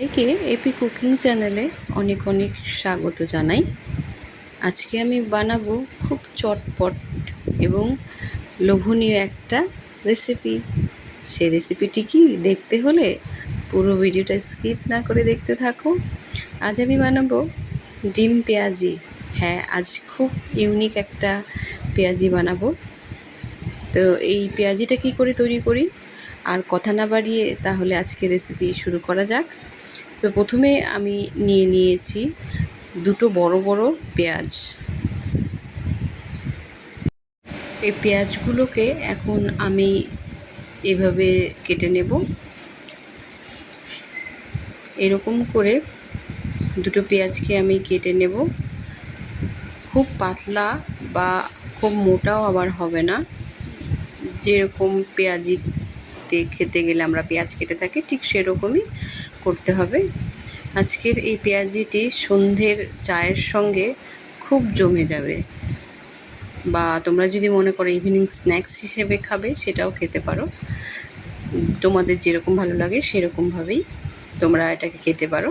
সবাইকে AP cooking চ্যানেলে অনেক অনেক স্বাগত জানাই। আজকে আমি বানাবো খুব চটপট এবং লোভনীয় একটা রেসিপি সে রেসিপিটি কি দেখতে হলে পুরো ভিডিওটা স্কিপ না করে দেখতে থাকো। আজ আমি বানাবো ডিম পেঁয়াজি। হ্যাঁ আজ খুব ইউনিক একটা পেঁয়াজি বানাবো। তো এই পেঁয়াজিটা কি করে তৈরি করি? আর কথা না বাড়িয়ে তাহলে আজকে রেসিপি শুরু করা যাক। তো প্রথমে আমি নিয়ে নিয়েছি দুটো বড় বড় পেঁয়াজ। এই পেঁয়াজগুলোকে এখন আমি এভাবে কেটে নেব। এরকম করে দুটো পেঁয়াজকে আমি কেটে নেব। খুব পাতলা বা খুব মোটাও আবার হবে না। যেরকম পেঁয়াজিতে খেতে গেলে আমরা পেঁয়াজ কেটে থাকি, ঠিক সেরকমই করতে হবে। আজকের এই পেঁয়াজিটি সন্ধ্যের চায়ের সঙ্গে খুব জমে যাবে। বা তোমরা যদি মনে করো ইভিনিং স্ন্যাক্স হিসেবে খাবে, সেটাও খেতে পারো। তোমাদের যেরকম ভালো লাগে, সেরকমভাবেই তোমরা এটাকে খেতে পারো।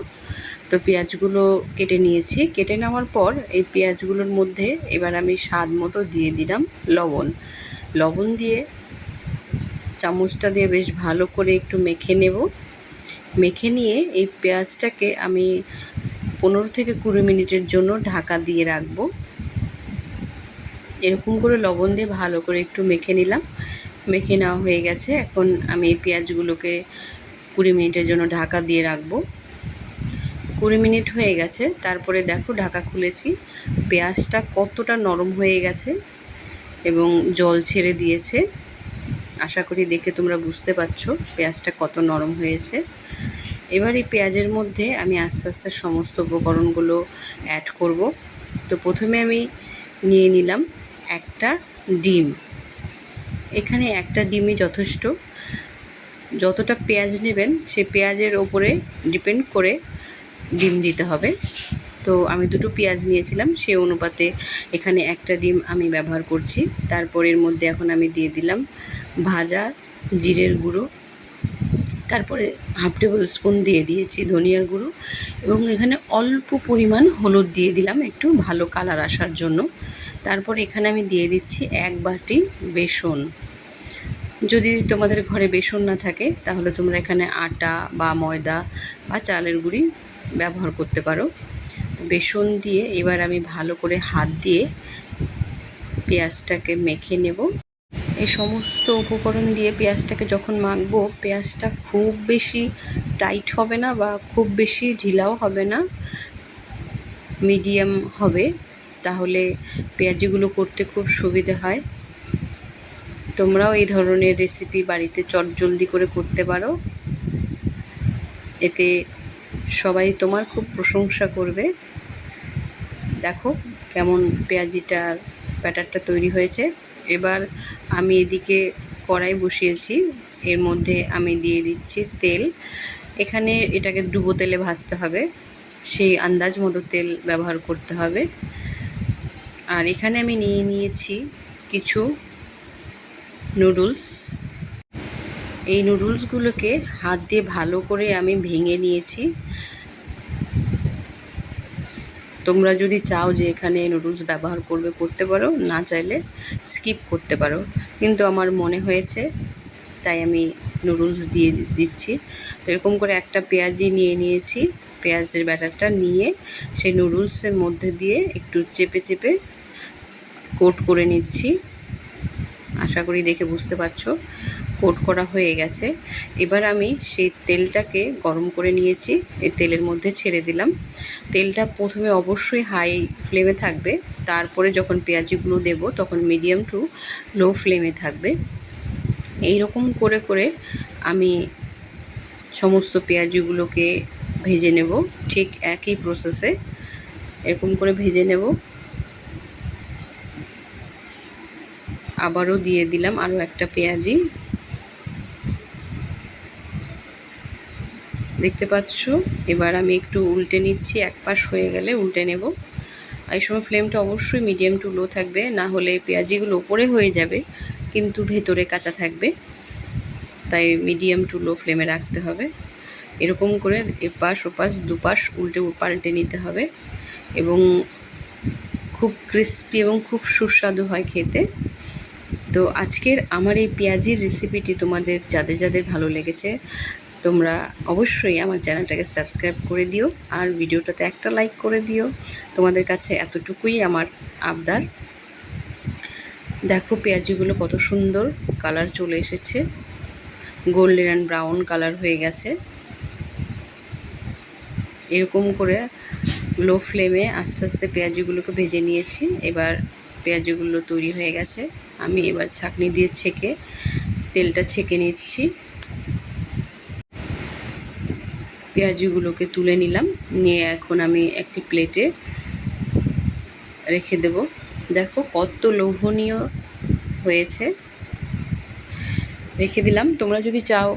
তো পেঁয়াজগুলো কেটে নিয়েছি। কেটে নেওয়ার পর এই পেঁয়াজগুলোর মধ্যে এবার আমি স্বাদ মতো দিয়ে দিলাম লবণ। লবণ দিয়ে চামচটা দিয়ে বেশ ভালো করে একটু মেখে নেব। মেখে নিয়ে এই পেঁয়াজটাকে আমি পনেরো থেকে কুড়ি মিনিটের জন্য ঢাকা দিয়ে রাখব। এরকম করে লবণ দিয়ে ভালো করে একটু মেখে নিলাম। মেখে নেওয়া হয়ে গেছে। এখন আমি এই পেঁয়াজগুলোকে কুড়ি মিনিটের জন্য ঢাকা দিয়ে রাখব। কুড়ি মিনিট হয়ে গেছে। তারপরে দেখো ঢাকা খুলেছি। পেঁয়াজটা কতটা নরম হয়ে গেছে এবং জল ছেড়ে দিয়েছে। আশা করি দেখে তোমরা বুঝতে পারছ, পেঁয়াজটা কত নরম হয়েছে। এবার এই পেঁয়াজের মধ্যে আমি আস্তে আস্তে সমস্ত উপকরণগুলো অ্যাড করব। তো প্রথমে আমি নিয়ে নিলাম একটা ডিম। এখানে একটা ডিমই যথেষ্ট। যতটা পেঁয়াজ নেবেন, সে পেঁয়াজের ওপরে ডিপেন্ড করে ডিম দিতে হবে। তো আমি দুটো পেঁয়াজ নিয়েছিলাম সেই অনুপাতে এখানে একটা ডিম আমি ব্যবহার করছি। তারপর এর মধ্যে এখন আমি দিয়ে দিলাম ভাজা, জিরের গুঁড়ো, তারপরে হাফ টেবিল স্পুন দিয়ে দিয়েছি ধনিয়ার গুঁড়ো এবং এখানে অল্প পরিমাণ হলুদ দিয়ে দিলাম একটু ভালো কালার আসার জন্য। তারপর এখানে আমি দিয়ে দিচ্ছি এক বাটি বেসন। যদি তোমাদের ঘরে বেসন না থাকে, তাহলে তোমরা এখানে আটা বা ময়দা বা চালের গুঁড়ি ব্যবহার করতে পারো। বেসন দিয়ে এবার আমি ভালো করে হাত দিয়ে পেঁয়াজটাকে মেখে নেব। এই সমস্ত উপকরণ দিয়ে পেঁয়াজটাকে যখন মাখবো, পেঁয়াজটা খুব বেশি টাইট হবে না বা খুব বেশি ঢিলাও হবে না, মিডিয়াম হবে। তাহলে পেঁয়াজিগুলো করতে খুব সুবিধে হয়। তোমরাও এই ধরনের রেসিপি বাড়িতে চটজলদি করে করতে পারো। এতে সবাই তোমার খুব প্রশংসা করবে। দেখো কেমন পেঁয়াজিটার ব্যাটারটা তৈরি হয়েছে। এবার আমি এদিকে কড়াই বসিয়েছি। এর মধ্যে আমি দিয়ে দিচ্ছি তেল। এখানে এটাকে ডুবো তেলে ভাজতে হবে। সেই আন্দাজ মতো তেল ব্যবহার করতে হবে। আর এখানে আমি নিয়ে নিয়েছি কিছু নুডলস। এই নুডলসগুলোকে হাত দিয়ে ভালো করে আমি ভেঙে নিয়েছি। তোমরা যদি চাও যে এখানে নুডলস ব্যবহার করবে, করতে পারো, না চাইলে স্কিপ করতে পারো। কিন্তু আমার মনে হয়েছে, তাই আমি নুডলস দিয়ে দিচ্ছি। এরকম করে একটা পেঁয়াজি নিয়ে নিয়েছি। পেঁয়াজের ব্যাটারটা নিয়ে সেই নুডলসের মধ্যে দিয়ে একটু চেপে চেপে কোট করে নিচ্ছি। আশা করি দেখে বুঝতে পারছ। কোট করা হয়ে গেছে। এবার আমি সেই তেলটাকে গরম করে নিয়েছি। এই তেলের মধ্যে ছেড়ে দিলাম। তেলটা প্রথমে অবশ্যই হাই ফ্লেমে থাকবে। তারপরে যখন পেঁয়াজিগুলো দেব, তখন মিডিয়াম টু লো ফ্লেমে থাকবে। এই রকম করে করে আমি সমস্ত পেঁয়াজিগুলোকে ভেজে নেব। ঠিক একই প্রসেসে এরকম করে ভেজে নেব। আবারও দিয়ে দিলাম আরও একটা পেঁয়াজি। দেখতে পাচ্ছ? এবার আমি একটু উল্টে নিচ্ছি, এক পাশ হয়ে গেলে উল্টে নেব। এই সময় ফ্লেমটা অবশ্যই মিডিয়াম টু লো থাকবে, না হলে পেঁয়াজিগুলো ওপরে হয়ে যাবে, কিন্তু ভেতরে কাঁচা থাকবে। তাই মিডিয়াম টু লো ফ্লেমে রাখতে হবে। এরকম করে এপাশ, ওপাশ, দুপাশ উল্টে পাল্টে নিতে হবে। এবং খুব ক্রিস্পি এবং খুব সুস্বাদু হয় খেতে। তো আজকের আমার এই পেঁয়াজির রেসিপিটি তোমাদের যাদের যাদের ভালো লেগেছে তোমরা অবশ্যই আমার চ্যানেলটাকে সাবস্ক্রাইব করে দিও আর ভিডিওটাতে একটা লাইক করে দিও। তোমাদের কাছে এতটুকুই আমার আবদার। দেখো পেঁয়াজিগুলো কত সুন্দর কালার চলে এসেছে। গোল্ডেন অ্যান্ড ব্রাউন কালার হয়ে গেছে। এরকম করে লো ফ্লেমে আস্তে আস্তে পেঁয়াজিগুলোকে ভেজে নিয়েছি। এবার পেঁয়াজিগুলো তৈরি হয়ে গেছে। আমি এবার ছাঁকনি দিয়ে ছেঁকে তেলটা ছেঁকে নিচ্ছি। পেঁয়াজিগুলোকে তুলে নিলাম। নিয়ে এখন আমি একটি প্লেটে রেখে দেব। দেখো কত লোভনীয় হয়েছে। রেখে দিলাম। তোমরা যদি চাও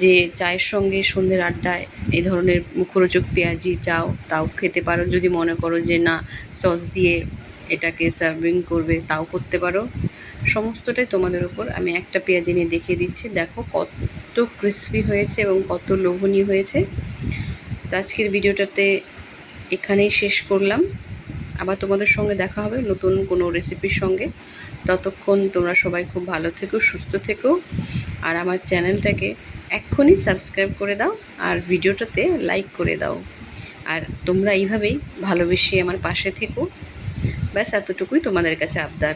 যে চায়ের সঙ্গে সন্ধ্যের আড্ডায় এই ধরনের মুখরোচক পেঁয়াজি চাও, তাও খেতে পারো। যদি মনে করো যে না, সস দিয়ে এটাকে সার্ভিং করবে, তাও করতে পারো। সমস্তটাই তোমাদের উপর আমি একটা পেঁয়াজি নিয়ে দেখিয়ে দিচ্ছি। দেখো কত ক্রিসপি হয়েছে এবং কত লোভনীয় হয়েছে। তো আজকের ভিডিওটাতে এখানেই শেষ করলাম। আবার তোমাদের সঙ্গে দেখা হবে নতুন কোনো রেসিপির সঙ্গে। ততক্ষণ তোমরা সবাই খুব ভালো থেকো, সুস্থ থেকো। আর আমার চ্যানেলটাকে এক্ষুনি সাবস্ক্রাইব করে দাও আর ভিডিওটাতে লাইক করে দাও। আর তোমরা এইভাবেই ভালোবেসে আমার পাশে থেকো। ব্যাস, এতটুকুই তোমাদের কাছে আবদার।